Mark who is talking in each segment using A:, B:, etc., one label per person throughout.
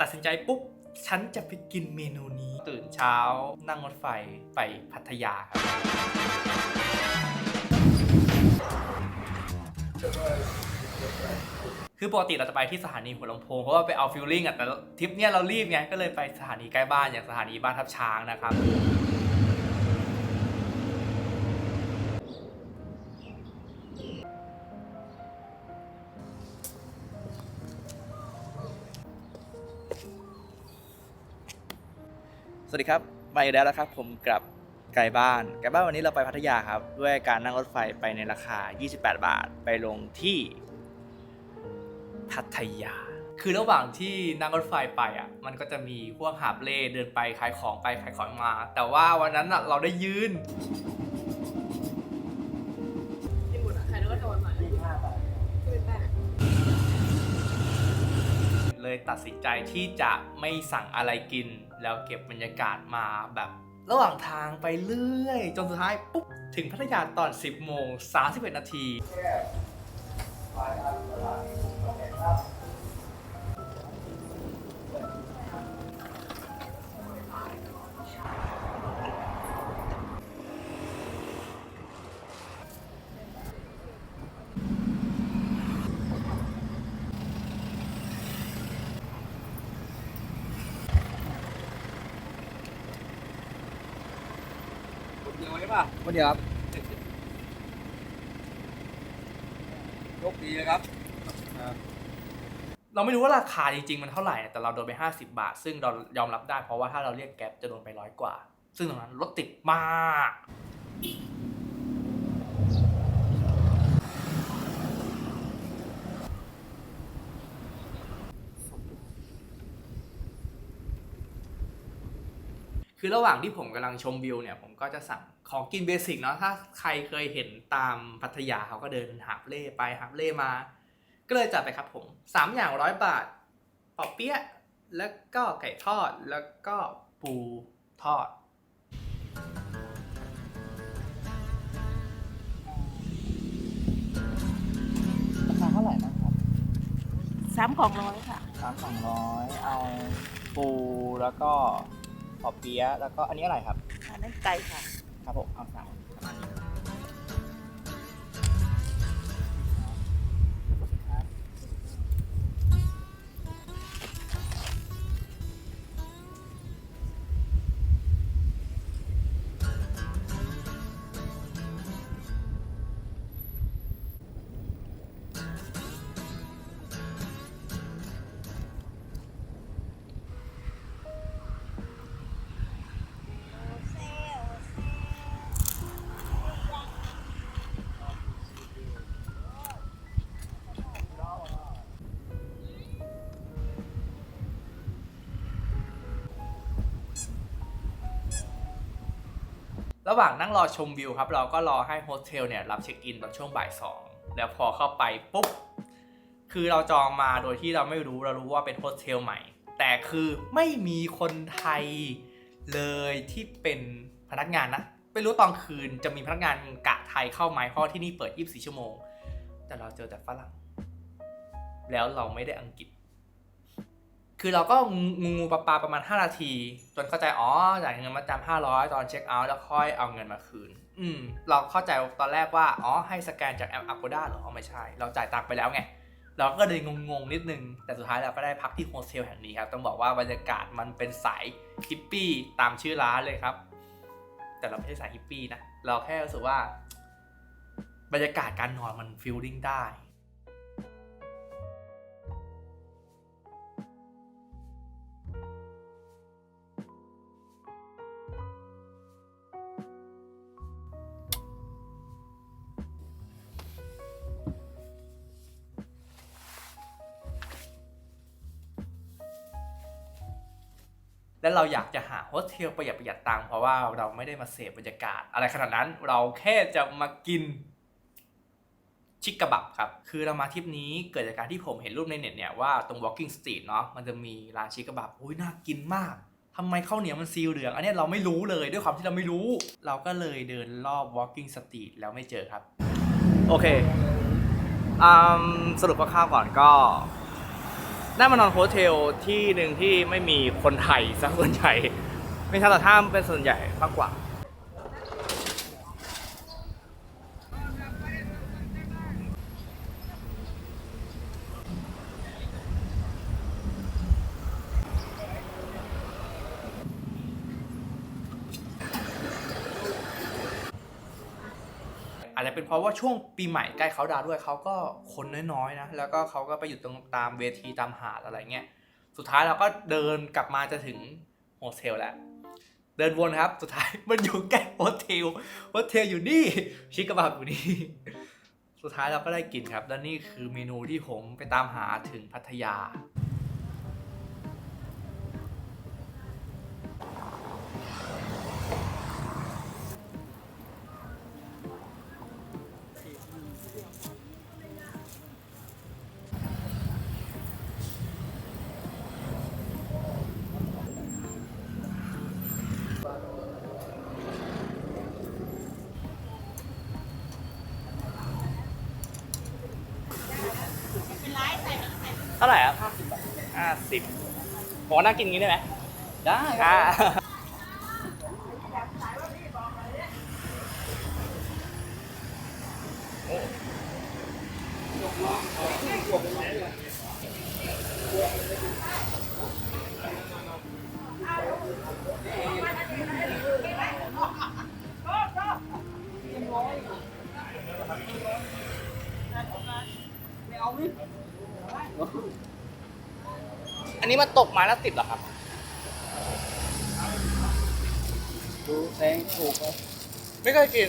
A: ตัดสินใจปุ๊บ ฉันจะไปกินเมนูนี้ ตื่นเช้า นั่งรถไฟไปพัทยาครับ คือปกติเราจะไปที่สถานีหัวลำโพงเพราะว่าไปเอาฟิลลิ่งอะแต่ทริปเนี้ยเรารีบไงก็เลยไปสถานีใกล้บ้านอย่างสถานีบ้านทับช้างนะครับ สวัสดีครับมาอีกแล้วนะครับ ผมกลับไกลบ้านไกลบ้านวันนี้เราไปพัทยาครับ ด้วยการนั่งรถไฟไปในราคา 28 บาท ไปลงที่พัทยา คือระหว่างที่นั่งรถไฟไปอะ มันก็จะมีพวกหาบเล่เดินไปขายของไปขายของมา แต่ว่าวันนั้นอะเราได้ยืน
B: เล
A: ยตัดสินใจที่จะไม่สั่งอะไรกิน แล้วเก็บบรรยากาศมาแบบ ระหว่างทางไปเรื่อย จนสุดท้ายปุ๊บ ถึงพัทยาตอน 10โมง31 นาที
C: เดียวใช่ป่ะ
A: วันเดียวครับ
C: โชคดีนะครับ
A: เราไม่รู้ว่าราคาจริงๆ มันเท่าไหร่ แต่เราโดนไป 50 บาท ซึ่งเรายอมรับได้เพราะว่าถ้าเราเรียกแก๊ปจะโดนไปร้อยกว่า ซึ่งตรงนั้นรถติดมาก คือระหว่างที่ผมกำลังชมวิวเนี่ยผมก็จะสั่งของกินเบสิกเนาะถ้าใครเคยเห็นตามพัทยาเขาก็เดินหาบเล่ไปหาบเล่มา ก็เลยจัดไปครับผมสามอย่างร้อยบาทปอเปี๊ยะแล้วก็ไก่ทอดแล้วก็ปูทอด
D: ราคาเท่าไหร่นะครับ
B: สามของร้อยค่ะ
D: สามสองร้อยเอาปูแล้วก็ ปอเปี๊ยะแล้วก็อันนี้อะไรครับ
B: อันนั้นไก่ค่ะ
D: ครับผมเอาสาม ระ
A: หว่างนั่งรอชมวิวครับ เราก็รอให้โฮสเทลเนี่ยรับเช็คอินตอนช่วงบ่ายสองแล้วพอเข้าไปปุ๊บ คือเราจองมาโดยที่เราไม่รู้เรารู้ว่าเป็นโฮสเทลใหม่ แต่คือไม่มีคนไทยเลยที่เป็นพนักงานนะไม่รู้ตอนคืนจะมีพนักงานกะไทยเข้าไหมเพราะที่นี่เปิด 24 ชั่วโมง แต่เราเจอแต่ฝรั่ง แล้วเราไม่ได้อังกฤษ คือเราก็งูงูปลาปลาประมาณ 5 นาที จนเข้าใจ อ๋อจ่ายเงินมาจำ500ตอนเช็คเอาท์แล้วค่อยเอาเงินมาคืน อืม เราเข้าใจตอนแรกว่า อ๋อ ให้สแกนจากแอป Agoda เหรอไม่ใช่ เราจ่ายตังค์ไปแล้วไง เราก็เลยงงๆ นิดนึง แต่สุดท้ายเราก็ได้พักที่โฮสเทลแห่งนี้ครับ ต้องบอกว่าบรรยากาศมันเป็นสายฮิปปี้ตามชื่อร้านเลยครับ แต่เราไม่ใช่สายฮิปปี้นะ เราแค่รู้สึกว่า บรรยากาศการนอนมันฟีลลิ่งได้ และเราอยากจะหาโฮสเทลประหยัดประหยัดตังค์เพราะว่าเราไม่ได้มาเสพบรรยากาศ อะไรขนาดนั้นเราแค่จะมากินชิคกะบับครับ คือเรามาทริปนี้เกิดจากการที่ผมเห็นรูปในเน็ตเนี่ยว่าตรง Walking Street เนาะมันจะมีร้านชิคกะบับอุ้ยน่ากินมากทำไมข้าวเหนียวมันซีเหลือง อันนี้เราไม่รู้เลยด้วยความที่เราไม่รู้ เราก็เลยเดินรอบ Walking Street แล้วไม่เจอครับ
D: โอเคอืมสรุปคร่าวๆก่อนก็
A: ได้มานอนโฮเทลที่หนึ่งที่ไม่มีคนไทยซะส่วนใหญ่ไม่ใช่แต่ถ้าเป็นส่วนใหญ่มากกว่า จะเป็นเพราะว่าช่วงปีใหม่ใกล้เขาดาวด้วยเขาก็คนน้อยๆนะแล้วก็เขาก็ไปอยู่ตรงตามเวทีตามหาดอะไรเงี้ยสุดท้ายเราก็เดินกลับมาจะถึงโฮสเทลแล้ว เดินวนครับ สุดท้ายมันอยู่ใกล้โฮสเทลโฮสเทลอยู่นี่ชิคกบับอยู่นี่สุดท้ายเราก็ได้กินครับ และนี่คือเมนูที่ผมไปตามหาถึงพัทยา เท่าไหร่ครับห้าสิบบาทห้าสิบผมนั่งกินอย่างนี้ได้ไหม
D: ได้
A: อ่าอั นนี้มันตกไม้ละสิบเหรอครับ
D: ดูแพงถูกครับ
A: ไม่เคยกิน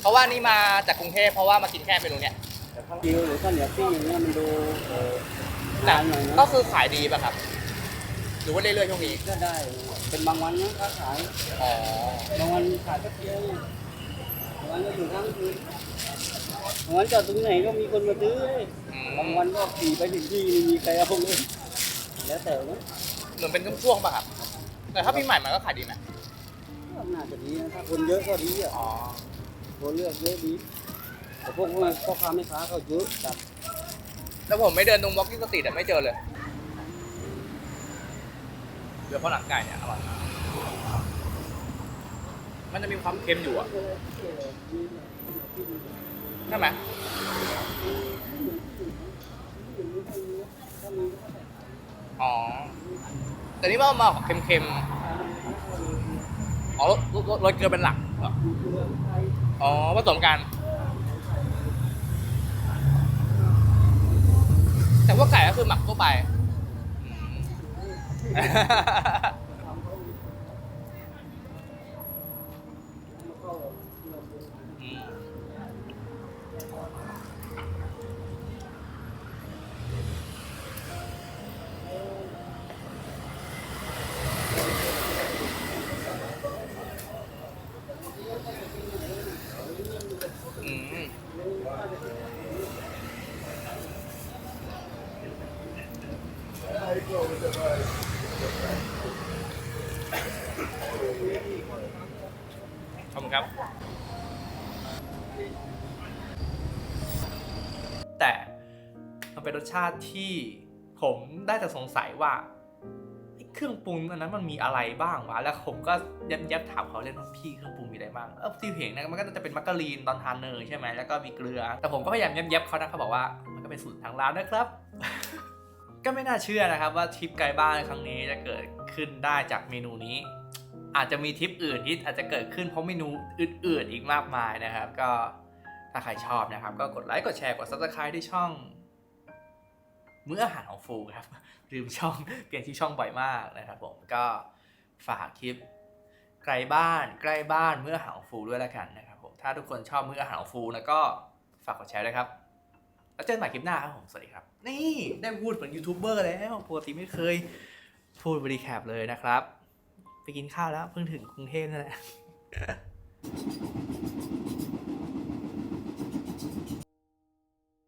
A: เพราะว่านี่มาจากกรุงเทพเพราะว่ามากินแค่เมนูเนี้ย
D: แต่ข้าวเกี๊ยวหรือข้าวเหนียวปิ้งอย่างเงี้ยมันดูเออ
A: แต่
D: นานหน่อยนะ
A: ก็คือขายดีป่ะครับ หรือว่าเรื่อยๆช่วงนี้
D: ก็ได้เป็นบางวันนะค้าขาย
A: อ๋อ
D: บางวันขายแป๊บเดียวเนี่ยบางวันก็อยู่ทั้งคืนบาง วันจอดตรงไหนก็มีคนมาซื้อเลย
A: อืม
D: บางวันก็ขี่ไปถึงที่ไม่มีใครเอาเลยแล้วแต่นะ
A: เหมือนเป็นช่วงๆป่ะครับ แต่ถ้าปีใหม่มันก็ขายดีไหม
D: ก็น่าจะดีนะถ้าคนเยอะก็ดีอะ
A: อ๋อ
D: คนเลือกเยอะดีแต่พวกพวกมันพ่อค้าแม่ค้าก็เยอะจัด
A: แล้วผมไม่เดินตรง Walking Street อะไม่เจอเลยเรือข้าวหนังไก่เนี่ยอร่อยมากมันจะมีความเค็มอยู่อะ ใช่ไหมอ๋อ แต่นี่ว่ามาเค็มๆ อ๋อรสรสรสเกลือเป็นหลักเหรออ๋อผสมกัน แต่ว่าไก่ก็คือหมักทั่วไป ขอบคุณครับ แต่มันเป็นรสชาติที่ผมได้แต่สงสัยว่าเครื่องปรุงอันนั้นมันมีอะไรบ้างวะ แล้วผมก็ยับยับถามเขาเล่นว่าพี่เครื่องปรุงมีอะไรบ้าง เออที่เห็นนะมันก็จะเป็นมักกะลีนตอนทานเนยใช่ไหมแล้วก็มีเกลือ แต่ผมก็พยายามยับยับเขานะเขาบอกว่ามันก็เป็นสูตรทางร้านนะครับ ก็ไม่น่าเชื่อนะครับว่าทริปไกลบ้านครั้งนี้จะเกิดขึ้นได้จากเมนูนี้ อาจจะมีทริปอื่นที่อาจจะเกิดขึ้นเพราะเมนูอื่นๆอีกมากมายนะครับ ก็ถ้าใครชอบนะครับ ก็กดไลค์กดแชร์กด subscribe ที่ช่องมื้ออาหารของฟูครับลืมช่องเปลี่ยนที่ช่องบ่อยมากนะครับ ผมก็ฝากคลิปไกลบ้านใกล้บ้านมื้ออาหารของฟูด้วยแล้วกันนะครับผมถ้าทุกคนชอบมื้ออาหารของฟูแล้วก็ฝากกดแชร์ด้วยครับ แล้วเจอกันใหม่คลิปหน้าครับผม สวัสดีครับ นี่ได้พูดเหมือนยูทูบเบอร์แล้วปกติไม่เคยพูดบริแคปเลยนะครับ ไปกินข้าวแล้วเพิ่งถึงกรุงเทพนั่นแหละ